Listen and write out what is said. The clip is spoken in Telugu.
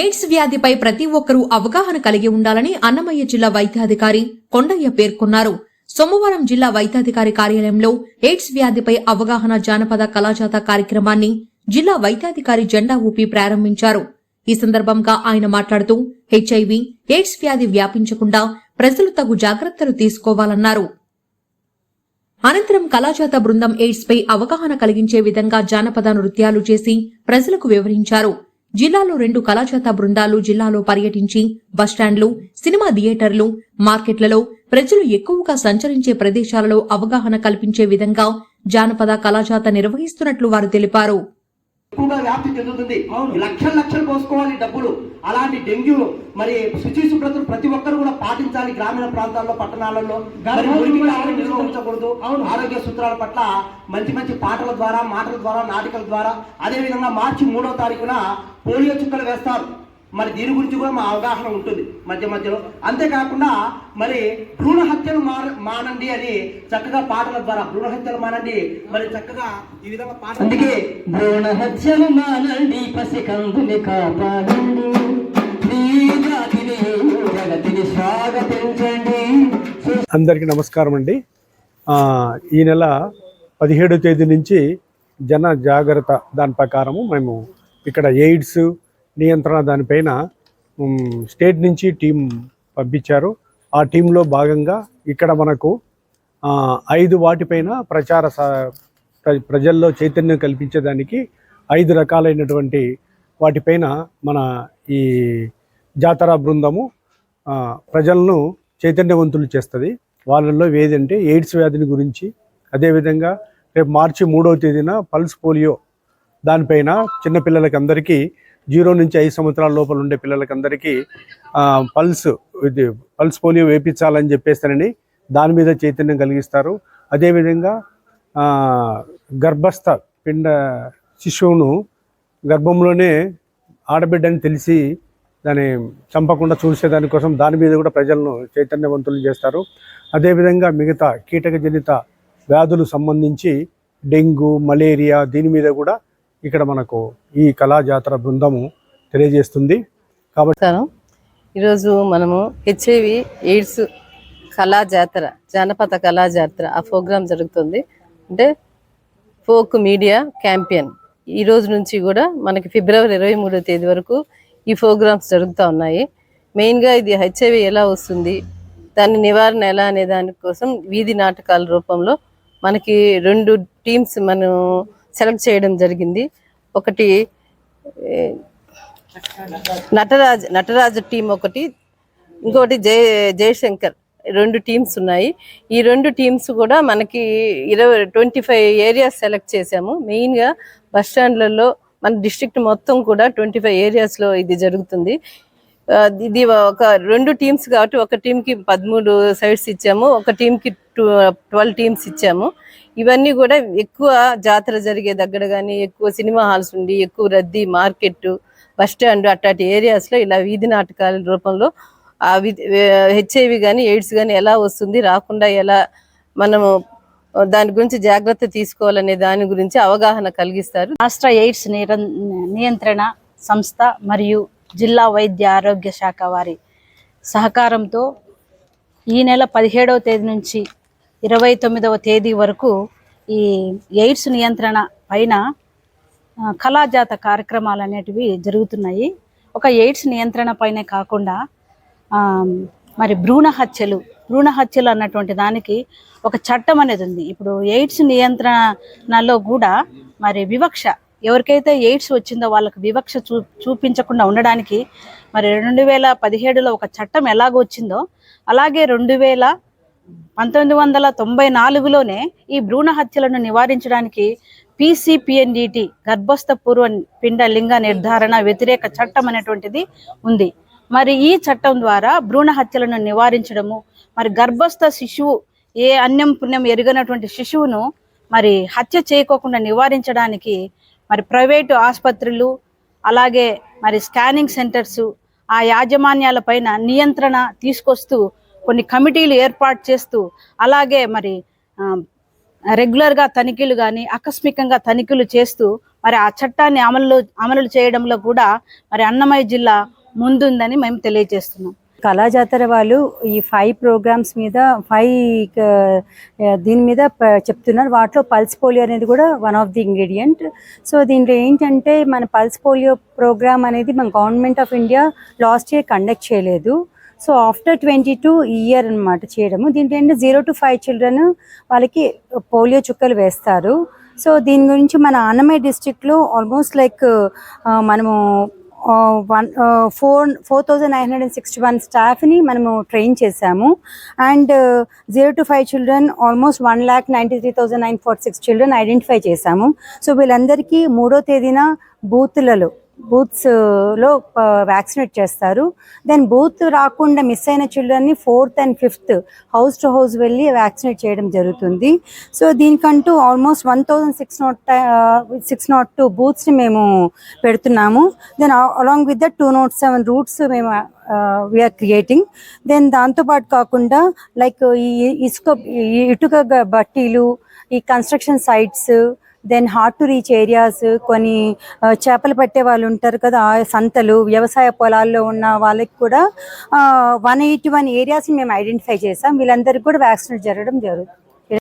ఎయిడ్స్ వ్యాధిపై ప్రతి ఒక్కరూ అవగాహన కలిగి ఉండాలని అన్నమయ్య జిల్లా వైద్యాధికారి కొండయ్య పేర్కొన్నారు. సోమవారం జిల్లా వైద్యాధికారి కార్యాలయంలో ఎయిడ్స్ వ్యాధిపై అవగాహన జానపద కళాజాత కార్యక్రమాన్ని జిల్లా వైద్యాధికారి జెండా ఊపి ప్రారంభించారు. ఈ సందర్భంగా ఆయన మాట్లాడుతూ హెచ్ఐవి ఎయిడ్స్ వ్యాధి వ్యాపించకుండా ప్రజలు తగు జాగ్రత్తలు తీసుకోవాలన్నారు. అనంతరం కళాజాత బృందం ఎయిడ్స్ పై అవగాహన కలిగించే విధంగా జానపద నృత్యాలు చేసి ప్రజలకు వివరించారు. జిల్లాలో రెండు కళాజాత బృందాలు జిల్లాలో పర్యటించి బస్టాండ్లు సినిమా థియేటర్లు మార్కెట్లలో ప్రజలు ఎక్కువగా సంచరించే ప్రదేశాలలో అవగాహన కల్పించే విధంగా జానపద కళాజాత నిర్వహిస్తున్నట్లు వారు తెలిపారు. ఎక్కువగా వ్యాప్తి చెందుతుంది. లక్షలు లక్షలు పోసుకోవాలి డబ్బులు. అలాంటి డెంగ్యూ మరి శుచి శుభ్రతను ప్రతి పాటించాలి గ్రామీణ ప్రాంతాల్లో పట్టణాలలో. నిర్వహించకూడదు ఆరోగ్య సూత్రాల పట్ల మంచి మంచి పాటల ద్వారా మాటల ద్వారా నాటికల ద్వారా. అదే విధంగా మార్చి మూడో తారీఖున పోలియో చుక్కలు వేస్తారు. మరి దీని గురించి కూడా మా అవగాహన ఉంటుంది మధ్య మధ్యలో. అంతేకాకుండా మరి భ్రూణ హత్యలు మానండి అని చక్కగా పాటల ద్వారా భ్రూణ హత్యలు మానండి. మరి చక్కగా ఈ విధంగా పాట అందుకే భ్రూణ హత్యలు మానండి పసికందుని కాపాడండి. అందరికీ నమస్కారం అండి. ఈ నెల పదిహేడో తేదీ నుంచి జన జాగ్రత్త దాని ప్రకారము మేము ఇక్కడ ఎయిడ్స్ నియంత్రణ దానిపైన స్టేట్ నుంచి టీం పంపించారు. ఆ టీంలో భాగంగా ఇక్కడ మనకు ఐదు వాటిపైన ప్రచార స- ప్రజల్లో చైతన్యం కల్పించేదానికి ఐదు రకాలైనటువంటి వాటిపైన మన ఈ జాతర బృందము ప్రజలను చైతన్యవంతులు చేస్తుంది. వాళ్ళల్లో ఏదంటే ఎయిడ్స్ వ్యాధిని గురించి అదేవిధంగా రేపు మార్చి మూడవ తేదీన పల్స్ పోలియో దానిపైన చిన్నపిల్లలకి అందరికీ జీరో నుంచి ఐదు సంవత్సరాల లోపల ఉండే పిల్లలకి అందరికీ పల్స్ ఇది పల్స్ పోలియో వేపించాలని చెప్పేస్తానని దాని మీద చైతన్యం కలిగిస్తారు. అదేవిధంగా గర్భస్థ పిండ శిశువును గర్భంలోనే ఆడబిడ్డని తెలిసి దాన్ని చంపకుండా చూసే దానికోసం దాని మీద కూడా ప్రజలను చైతన్యవంతులు చేస్తారు. అదేవిధంగా మిగతా కీటకజనిత వ్యాధులు సంబంధించి డెంగ్యూ మలేరియా దీని మీద కూడా ఇక్కడ మనకు ఈ కళా జాతర బృందము తెలియజేస్తుంది. కాబట్టి ఈరోజు మనము హెచ్ఐవి ఎయిడ్స్ కళా జాతర జానపద కళా జాతర ఆ ప్రోగ్రాం జరుగుతుంది. అంటే ఫోక్ మీడియా క్యాంపియన్. ఈ రోజు నుంచి కూడా మనకి ఫిబ్రవరి ఇరవై మూడో తేదీ వరకు ఈ ప్రోగ్రామ్స్ జరుగుతూ ఉన్నాయి. మెయిన్గా ఇది హెచ్ఐవి ఎలా వస్తుంది? దాని నివారణ ఎలా అనే దానికోసం వీధి నాటకాల రూపంలో మనకి రెండు టీమ్స్ మనం సెలెక్ట్ చేయడం జరిగింది. ఒకటి నటరాజ్ నటరాజు టీం ఒకటి ఇంకోటి జయ జయశంకర్ రెండు టీమ్స్ ఉన్నాయి. ఈ రెండు టీమ్స్ కూడా మనకి ఇరవై ట్వంటీ ఫైవ్ ఏరియాస్ సెలెక్ట్ చేసాము మెయిన్గా బస్ స్టాండ్లలో మన డిస్ట్రిక్ట్ మొత్తం కూడా ట్వంటీ ఫైవ్ ఏరియాస్లో ఇది జరుగుతుంది. ఇది ఒక రెండు టీమ్స్ కాబట్టి ఒక టీంకి పదమూడు సైడ్స్ ఇచ్చాము ఒక టీంకి టూ ట్వెల్వ్ టీమ్స్ ఇచ్చాము. ఇవన్నీ కూడా ఎక్కువ జాతర జరిగే దగ్గర కానీ ఎక్కువ సినిమా హాల్స్ ఉండి ఎక్కువ రద్దీ మార్కెట్ బస్ స్టాండ్ అట్లాంటి ఏరియాస్లో ఇలా వీధి నాటకాల రూపంలో ఆ హెచ్ఐవి కానీ ఎయిడ్స్ కానీ ఎలా వస్తుంది రాకుండా ఎలా మనము దాని గురించి జాగ్రత్త తీసుకోవాలనే దాని గురించి అవగాహన కలిగిస్తారు. రాష్ట్ర ఎయిడ్స్ నిరం- నియంత్రణ సంస్థ మరియు జిల్లా వైద్య ఆరోగ్య శాఖ వారి సహకారంతో ఈ నెల పదిహేడవ తేదీ నుంచి ఇరవై తొమ్మిదవ తేదీ వరకు ఈ ఎయిడ్స్ నియంత్రణ పైన కళాజాత కార్యక్రమాలు అనేటివి జరుగుతున్నాయి. ఒక ఎయిడ్స్ నియంత్రణ పైనే కాకుండా మరి భ్రూణ హత్యలు భ్రూణ హత్యలు అన్నటువంటి దానికి ఒక చట్టం అనేది ఉంది. ఇప్పుడు ఎయిడ్స్ నియంత్రణలో కూడా మరి వివక్ష ఎవరికైతే ఎయిడ్స్ వచ్చిందో వాళ్ళకి వివక్ష చూ చూపించకుండా ఉండడానికి మరి రెండు వేల పదిహేడులో ఒక చట్టం ఎలాగ వచ్చిందో అలాగే రెండు వేల పంతొమ్మిది వందల తొంభై నాలుగులోనే ఈ భ్రూణ హత్యలను నివారించడానికి పీసీపీఎన్డిటి గర్భస్థ పూర్వ పిండ లింగ నిర్ధారణ వ్యతిరేక చట్టం అనేటువంటిది ఉంది. మరి ఈ చట్టం ద్వారా భ్రూణ హత్యలను నివారించడము మరి గర్భస్థ శిశువు ఏ అన్యం పుణ్యం ఎరుగనటువంటి శిశువును మరి హత్య చేయకోకుండా నివారించడానికి మరి ప్రైవేటు ఆసుపత్రులు అలాగే మరి స్కానింగ్ సెంటర్స్ ఆ యాజమాన్యాల పైన నియంత్రణ తీసుకొస్తూ కొన్ని కమిటీలు ఏర్పాటు చేస్తూ అలాగే మరి రెగ్యులర్గా తనిఖీలు కానీ ఆకస్మికంగా తనిఖీలు చేస్తూ మరి ఆ చట్టాన్ని అమలు అమలు చేయడంలో కూడా మరి అన్నమయ్య జిల్లా ముందుందని మేము తెలియజేస్తున్నాం. కళా జాతర వాళ్ళు ఈ ఫైవ్ ప్రోగ్రామ్స్ మీద ఫైవ్ దీని మీద చెప్తున్నారు. వాటిలో పల్స్ పోలియో అనేది కూడా one of the ingredient so దీంట్లో ఏంటంటే మన పల్స్ పోలియో ప్రోగ్రామ్ అనేది మన government of India last year conduct చేయలేదు. So after twenty two year అనమాట చేయడము. దీంట్లో ఏంటంటే జీరో టు ఫైవ్ చిల్డ్రన్ వాళ్ళకి పోలియో చుక్కలు వేస్తారు. సో దీని గురించి మన అన్నమయ్య డిస్టిక్లో ఆల్మోస్ట్ లైక్ మనము one four four thousand nine hundred and sixty one స్టాఫ్ని మనము ట్రైన్ చేశాము. And zero to five children almost one lakh ninety three thousand nine forty six children identify చేశాము. సో వీళ్ళందరికీ మూడో తేదీన బూత్లలో బూత్స్లో వ్యాక్సినేట్ చేస్తారు. దెన్ బూత్ రాకుండా మిస్ అయిన చిల్డ్రన్ని fourth and fifth house to house వెళ్ళి వ్యాక్సినేట్ చేయడం జరుగుతుంది. So దీనికంటూ almost one thousand six nought six nought two బూత్స్ని మేము పెడుతున్నాము. Then along with the two nought seven routes మేము వీఆర్ క్రియేటింగ్. దెన్ దాంతోపాటు కాకుండా లైక్ ఈ ఇసుక ఇటుక బట్టీలు ఈ construction sites then hard to reach areas కొన్ని చేపలు పట్టే వాళ్ళు ఉంటారు కదా సంతలు వ్యవసాయ పొలాల్లో ఉన్న వాళ్ళకి కూడా వన్ ఎయిటీ వన్ ఏరియాస్ మేము ఐడెంటిఫై చేసాం వీళ్ళందరికీ కూడా వ్యాక్సినేట్ జరగడం జరుగుతుంది